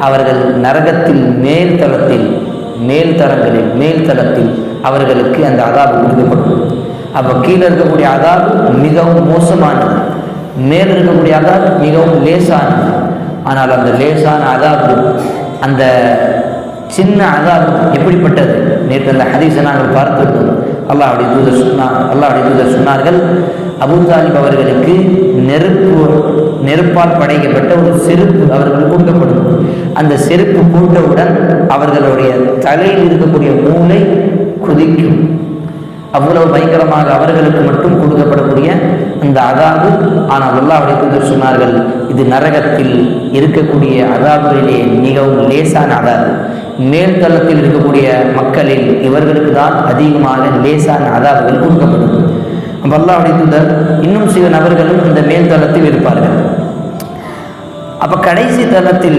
அவர்கள் நரகத்தில் மேல் தளத்தில் மேல் தரங்களில் மேல் தளத்தில் அவர்களுக்கு அந்த அதாபு கொடுக்கப்படும் அப்போ கீழே இருக்கக்கூடிய அதாபு மிகவும் மோசமானது. மேல் இருக்கக்கூடிய அதாபு மிகவும் லேசானது. ஆனால் அந்த லேசான அதாபு அந்த சின்ன அதாபு எப்படிப்பட்டது? நேற்று அந்த ஹதீஸை நாங்கள் பார்த்துருக்கோம் அல்லாஹ்வுடைய தூதர் சொன்னார் அல்லாஹ்வுடைய தூதர் சொன்னார்கள். அபூ தாலிப் அவர்களுக்கு நெருப்பு நெருப்பால் படைக்கப்பட்ட ஒரு செருப்பு அவர்கள் கொடுக்கப்படும் அந்த செருப்பு போட்டவுடன் அவர்களுடைய தலையில் இருக்கக்கூடிய மூளை குதிக்கும். அவ்வளவு பயங்கரமாக அவர்களுக்கு மட்டும் கொடுக்கப்படக்கூடிய இந்த அதாவது ஆனால் அல்லாஹ்வுடைய தூதர் சொன்னார்கள் இது நரகத்தில் இருக்கக்கூடிய அதாபுகளிலே மிகவும் லேசான அதாவது மேல்தளத்தில் இருக்கக்கூடிய மக்களில் இவர்களுக்கு தான் அதிகமாக லேசான அதாபுகள் கொடுக்கப்படும் அப்ப அல்லாஹ்வுடைய தூதர் இன்னும் சில நபர்களும் இந்த மேல்தளத்தில் இருப்பார்கள். அப்ப கடைசி தளத்தில்